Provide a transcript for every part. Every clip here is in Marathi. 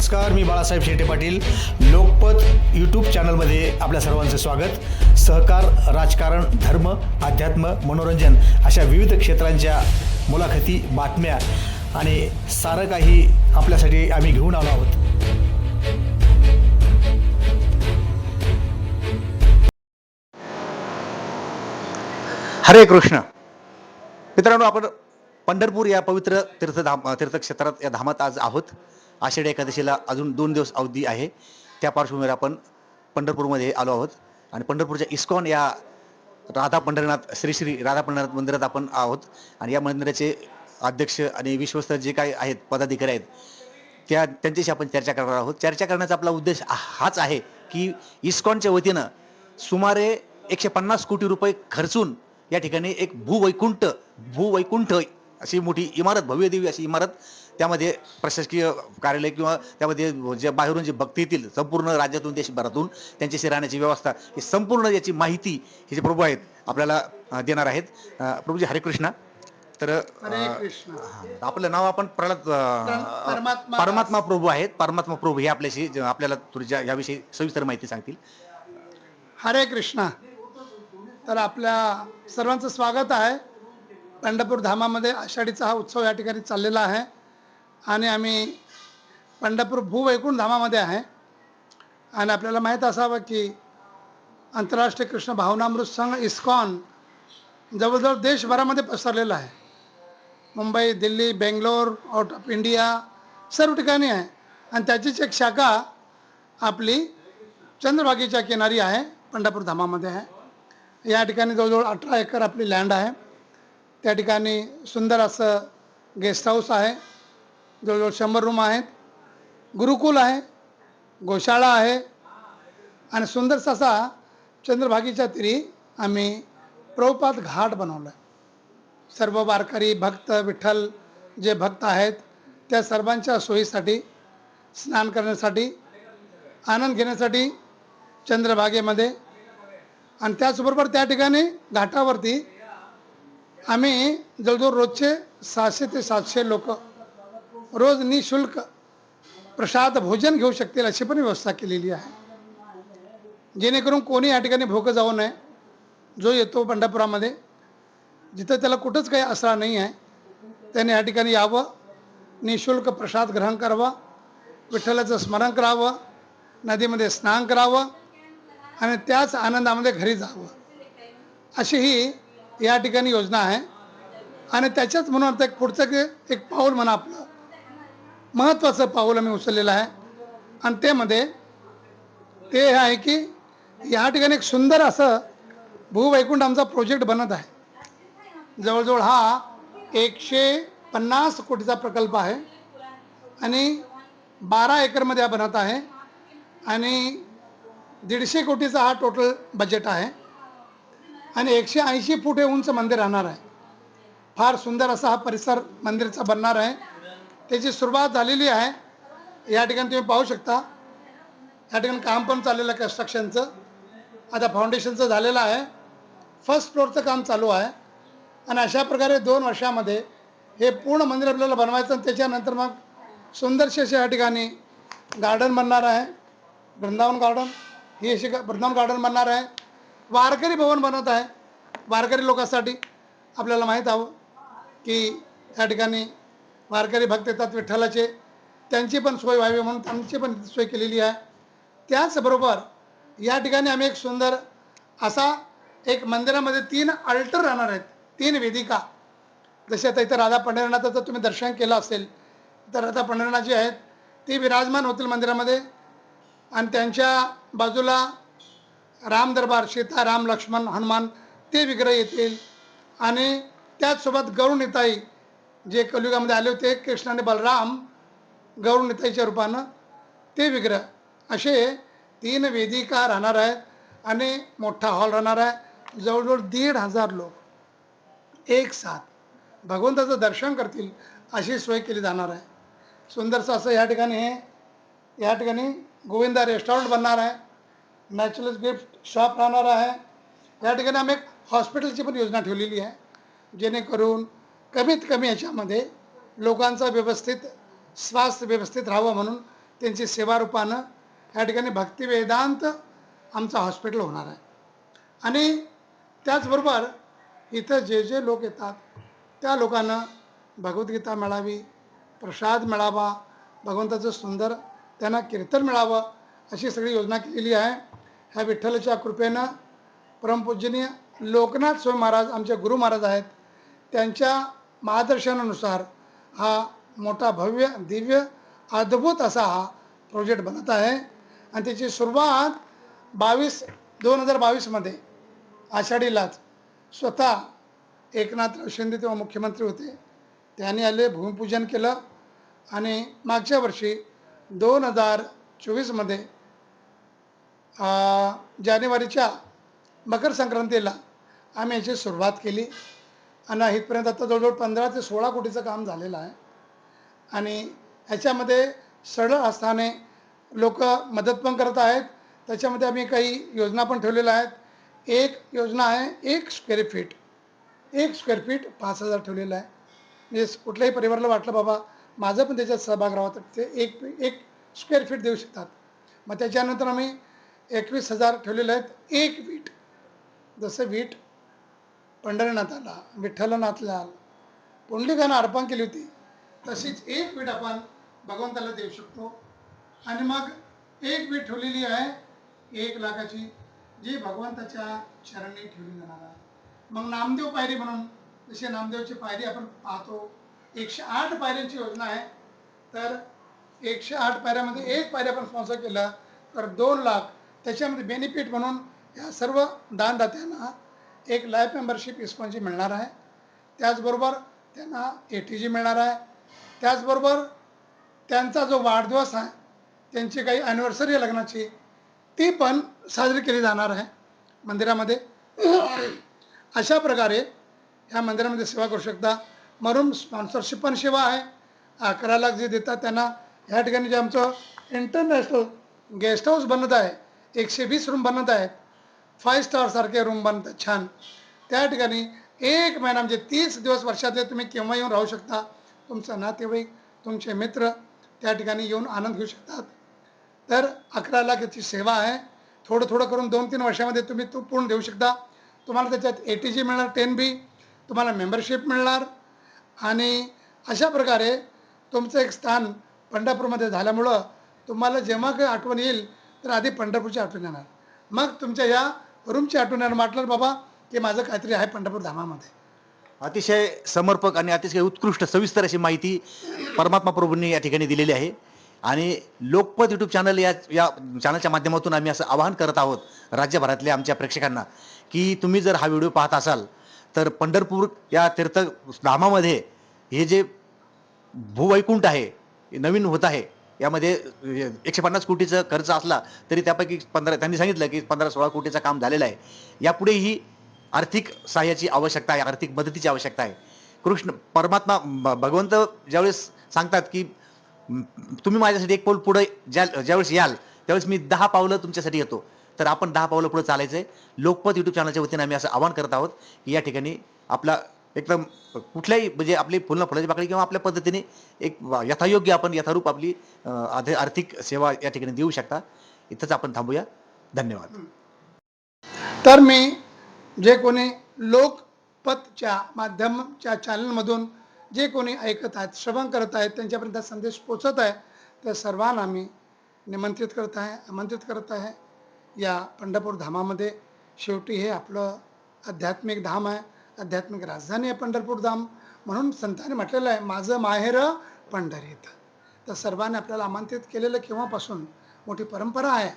नमस्कार मी बाळासाहेब शेटे पाटील. लोकपत यूट्यूब चॅनलमध्ये आपल्या सर्वांचं स्वागत. सहकार राजकारण धर्म अध्यात्म मनोरंजन अशा विविध क्षेत्रांच्या मुलाखती बातम्या आणि सारं काही आपल्यासाठी आम्ही घेऊन आलो आहोत. हरे कृष्ण. मित्रांनो आपण पंढरपूर या पवित्र तीर्थधाम तीर्थक्षेत्रात या धामात आज आहोत. आषाढी एकादशीला अजून दोन दिवस अवधी आहे. त्या पार्श्वभूमीवर आपण पंढरपूरमध्ये आलो आहोत. आणि पंढरपूरच्या इस्कॉन या राधा पंढरनाथ श्री श्री राधा पंढरनाथ मंदिरात आपण आहोत. आणि या मंदिराचे अध्यक्ष आणि विश्वस्त जे काही आहेत पदाधिकारी आहेत त्या त्यांच्याशी आपण चर्चा करणार आहोत. चर्चा करण्याचा आपला उद्देश हाच आहे की इस्कॉनच्या वतीनं सुमारे एकशे पन्नास कोटी रुपये खर्चून या ठिकाणी एक भूवैकुंठ भूवैकुंठ अशी मोठी इमारत भव्य देवी अशी इमारत त्यामध्ये प्रशासकीय कार्यालय किंवा त्यामध्ये जे बाहेरून जे भक्त येतील संपूर्ण राज्यातून देशभरातून त्यांच्याशी राहण्याची व्यवस्था ही संपूर्ण याची माहिती हे जे प्रभू आहेत आपल्याला देणार आहेत. प्रभूजी हरे कृष्णा. तर आपलं नाव आपण प्रल्हाद अं, परमात्मा. प्रभू आहेत. परमात्मा प्रभू हे आपल्याशी आपल्याला तुझ्या याविषयी सविस्तर माहिती सांगतील. हरे कृष्ण. तर आपल्या सर्वांचं स्वागत आहे. पंढरपूर धामामध्ये आषाढीचा हा उत्सव या ठिकाणी चाललेला आहे. आणि आम्ही पंढरपूर भूवैकुंठ धामामध्ये आहे. आणि आपल्याला माहीत असावं की आंतरराष्ट्रीय कृष्ण भावनामृत संघ इस्कॉन जवळजवळ देशभरामध्ये पसरलेला आहे. Mumbai Delhi Bangalore out of India सर्व ठिकाणी आहे. आणि त्याचीच एक शाखा आपली चंद्रभागेच्या किनारी आहे पंढरपूर धामामध्ये आहे. या ठिकाणी जवळजवळ अठरा एकर आपली लँड आहे. त्या ठिकाणी सुंदर असं गेस्ट हाऊस आहे. जवळजवळ शंभर रूम आहेत. गुरुकुल आहे गोशाळा आहे आणि सुंदरसा असा चंद्रभागीच्या तिरी आम्ही प्रभुपात घाट बनवला आहे सर्व वारकरी भक्त विठ्ठल जे भक्त आहेत त्या सर्वांच्या सोयीसाठी स्नान करण्यासाठी आनंद घेण्यासाठी चंद्रभागेमध्ये आणि त्याचबरोबर त्या ठिकाणी घाटावरती आम्ही जवळजवळ रोजचे सहाशे ते सातशे लोक रोज निशुल्क प्रसाद भोजन घेऊ शकतील अशी पण व्यवस्था केलेली आहे. जेणेकरून कोणी या ठिकाणी भोकं जाऊ नये जो येतो पंढरपुरामध्ये जिथं त्याला कुठंच काही असरा नाही आहे त्याने या ठिकाणी यावं निशुल्क प्रसाद ग्रहण करावं विठ्ठलाचं स्मरण करावं नदीमध्ये स्नान करावं आणि त्याच आनंदामध्ये घरी जावं. अशी ही या ठिकाणी योजना आहे. आणि त्याच्याच म्हणून आता एक पुढचं एक- एक पाऊल म्हणा आपलं. महत्त्वाचं पाऊल आम्ही उचललेलं आहे. आणि त्यामध्ये ते हे आहे की या ठिकाणी एक सुंदर असं भूवैकुंठ आमचा प्रोजेक्ट बनत आहे. जवळजवळ हा एकशे पन्नास कोटीचा प्रकल्प आहे. आणि बारा एकरमध्ये हा बनत आहे. आणि दीडशे कोटीचा हा टोटल बजेट आहे. आणि एकशे ऐंशी फूट हे उंच मंदिर राहणार आहे. फार सुंदर असा हा परिसर मंदिरचा बनणार आहे. त्याची सुरुवात झालेली आहे. या ठिकाणी तुम्ही पाहू शकता. या ठिकाणी काम पण चाललेलं आहे कन्स्ट्रक्शनचं आता फाउंडेशनचं झालेलं आहे. फर्स्ट फ्लोअरचं काम चालू आहे. आणि अशा प्रकारे दोन वर्षामध्ये हे पूर्ण मंदिर आपल्याला बनवायचं आणि त्याच्यानंतर मग सुंदरशी असे या ठिकाणी गार्डन बनणार आहे. वृंदावन गार्डन ही अशी वृंदावन गार्डन बनणार आहे. वारकरी भवन बनत आहे. वारकरी लोकांसाठी आपल्याला माहीत हवं की या ठिकाणी वारकरी भक्त येतात विठ्ठलाचे. त्यांची पण सोय व्हावी म्हणून त्यांची पण सोय केलेली आहे. त्याचबरोबर या ठिकाणी आम्ही एक सुंदर असा एक मंदिरामध्ये तीन अल्टर राहणार आहेत. तीन वेदिका. जसे आता इथं राधा पंढरनाथाचं तुम्ही दर्शन केलं असेल तर राधा पंढरनाथ जी आहेत. ती विराजमान होतील मंदिरामध्ये. आणि त्यांच्या बाजूला राम दरबार सीता राम लक्ष्मण हनुमान ते विग्रह येतील. आणि त्याचसोबत गरुड जे कलियुगामध्ये आले होते कृष्ण आणि बलराम गरुड रूपानं ते विग्रह. असे तीन वेदिका राहणार आहेत आणि मोठा हॉल राहणार आहे. जवळजवळ दीड हजार लोक. एक साथ. भगवंताचं दर्शन करतील अशी सोय केली जाणार आहे. सुंदरसं असं या ठिकाणी हे या ठिकाणी गोविंदा रेस्टॉरंट बनणार आहे. नॅचरल गिफ्ट शॉप राहणार आहे. या ठिकाणी आम्ही एक हॉस्पिटलची पण योजना ठेवलेली आहे. जेणेकरून कमीत कमी याच्यामध्ये लोकांचा व्यवस्थित स्वास्थ्य व्यवस्थित राहावं म्हणून त्यांची सेवारूपानं या ठिकाणी भक्ती वेदांत आमचं हॉस्पिटल होणार आहे. आणि त्याचबरोबर इथं जे जे लोक येतात त्या लोकांना भगवद्गीता मिळावी प्रसाद मिळावा भगवंताचं सुंदर त्यांना कीर्तन मिळावं अशी सगळी योजना केलेली आहे. ह्या विठ्ठलाच्या कृपेनं परमपूजनीय लोकनाथ स्वामी महाराज आमचे गुरु महाराज आहेत त्यांच्या मार्गदर्शनानुसार हा मोठा भव्य दिव्य अद्भुत असा हा प्रोजेक्ट बनत आहे. आणि त्याची सुरुवात बावीस दोन हजार बावीसमध्ये आषाढीलाच स्वतः एकनाथ शिंदे तेव्हा मुख्यमंत्री होते. त्यांनी आले भूमिपूजन केलं आणि मागच्या वर्षी दोन हजार चोवीसमध्ये जानेवारीच्या मकर संक्रांतीला आम्ही याची सुरुवात केली. आणि इथपर्यंत आता जवळजवळ पंधरा ते सोळा कोटीचं काम झालेलं आहे. आणि ह्याच्यामध्ये सरळ असताने लोक मदत पण करत आहेत. त्याच्यामध्ये आम्ही काही योजना पण ठेवलेल्या आहेत. एक योजना आहे एक स्क्वेअर फीट एक स्क्वेअर फीट पाच हजार ठेवलेलं आहे. म्हणजे कुठल्याही परिवाराला वाटलं बाबा माझं पण त्याच्यात सहभाग राहावा. तर ते एक एक स्क्वेअर फीट देऊ शकतात. मग त्याच्यानंतर आम्ही एकवीस हजार ठेवलेले आहेत. एक वीट. जसं वीट पंढरीनाथाला विठ्ठलनाथला पुंडलिकानं अर्पण केली होती तशीच एक वीट आपण भगवंताला देऊ शकतो. आणि मग एक वीट ठेवलेली आहे एक लाखाची जी भगवंताच्या चरणी ठेवली जाणार आहे. मग नामदेव पायरी म्हणून जशी नामदेवची पायरी आपण पाहतो एकशे आठ पायऱ्यांची योजना आहे. तर एकशे आठ पायऱ्यामध्ये एक पायरी आपण स्पॉन्सर केला तर दोन लाख त्याच्यामध्ये बेनिफिट म्हणून या सर्व दानदात्यांना एक लाईफ मेंबरशिप इस्कॉनची मिळणार आहे. त्याचबरोबर त्यांना ए टी जी मिळणार आहे. त्याचबरोबर त्यांचा जो वाढदिवस आहे त्यांची काही ॲनिव्हर्सरी लग्नाची ती पण साजरी केली जाणार आहे मंदिरामध्ये. अशा प्रकारे ह्या मंदिरामध्ये सेवा करू शकता. म्हणून स्पॉन्सरशिप पण सेवा आहे. अकरा लाख जे देतात त्यांना ह्या ठिकाणी जे आमचं इंटरनॅशनल गेस्ट हाऊस बनत आहे एकशे वीस रूम बनत आहेत. फाय स्टारसारखे रूम बनत छान. त्या ठिकाणी एक महिना म्हणजे तीस दिवस वर्षातले तुम्ही केव्हा येऊन राहू शकता? तुमचा नातेवाईक तुमचे मित्र त्या ठिकाणी येऊन आनंद घेऊ शकतात. तर अकरा लाख याची सेवा आहे. थोडं थोडं करून दोन तीन वर्षामध्ये तुम्ही तो पूर्ण देऊ शकता. तुम्हाला त्याच्यात ए टी जी मिळणार टेन बी तुम्हाला मेंबरशिप मिळणार. आणि अशा प्रकारे तुमचं एक स्थान पंढरपूरमध्ये झाल्यामुळं तुम्हाला जेव्हा काही आठवण येईल तर आधी पंढरपूरची आठवण येणार. मग तुमच्या या रूमची आठवण येणार. म्हटलं बाबा की माझं काहीतरी आहे पंढरपूर धामामध्ये. अतिशय समर्पक आणि अतिशय उत्कृष्ट सविस्तर अशी माहिती परमात्मा प्रभूंनी या ठिकाणी दिलेली आहे. आणि लोकपत यूट्यूब चॅनल या या चॅनलच्या माध्यमातून आम्ही असं आवाहन करत आहोत राज्यभरातल्या आमच्या प्रेक्षकांना की तुम्ही जर हा व्हिडिओ पाहत असाल तर पंढरपूर या तीर्थधामामध्ये हे जे भूवैकुंठ आहे हे नवीन होत आहे यामध्ये एकशे पन्नास कोटीचं खर्च असला तरी त्यापैकी पंधरा त्यांनी सांगितलं की पंधरा सोळा कोटीचं काम झालेलं आहे. यापुढेही आर्थिक सहाय्याची आवश्यकता आहे आर्थिक मदतीची आवश्यकता आहे. कृष्ण परमात्मा भ- भगवंत ज्यावेळेस सांगतात की तुम्ही माझ्यासाठी एक पाऊल पुढे ज्या ज्यावेळेस याल त्यावेळेस मी दहा पावलं तुमच्यासाठी येतो. तर आपण दहा पावलं पुढे चालायचं आहे लोकपत युट्यूब चॅनलच्या वतीने आम्ही असं आवाहन करत आहोत की या ठिकाणी आपला एकदम कुठल्याही म्हणजे आपली फुलं फुलाची पाकळी किंवा आपल्या पद्धतीने एक यथायोग्य आपण यथारूप आपली आर्थिक सेवा या ठिकाणी देऊ शकता. इथंच आपण थांबूया. धन्यवाद. तर मी जे कोणी लोकपतच्या माध्यमच्या चॅनलमधून जे कोणी ऐकत आहेत श्रवण करत आहेत त्यांच्यापर्यंत संदेश पोचत आहे त्या सर्वांना मी निमंत्रित करत आहे आमंत्रित करत आहे. या पंढरपूर धामामध्ये शेवटी हे आपलं आध्यात्मिक धाम आहे. आध्यात्मिक राजधानी आहे पंढरपूर धाम म्हणून संतांनी म्हटलेलं आहे माझं माहेर पंढरीत. तर सर्वांनी आपल्याला आमंत्रित केलेलं केव्हापासून? मोठी परंपरा आहे.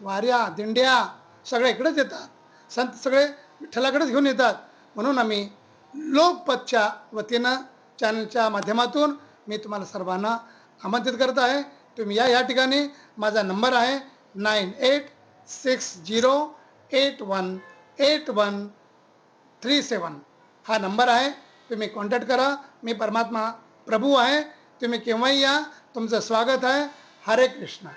वाऱ्या दिंड्या सगळ्या इकडेच येतात. संत सगळे विठ्ठलाकडेच घेऊन येतात. म्हणून आम्ही लोकपतच्या वतीनं चॅनलच्या माध्यमातून मी तुम्हाला सर्वांना आमंत्रित करत आहे. तुम्ही या या ठिकाणी माझा नंबर आहे nine eight six zero eight one eight one three seven हा नंबर आहे. तुम्ही कॉन्टॅक्ट करा. मी परमात्मा प्रभू आहे. तुम्ही केव्हाही या. तुमचं स्वागत आहे. हरे कृष्णा.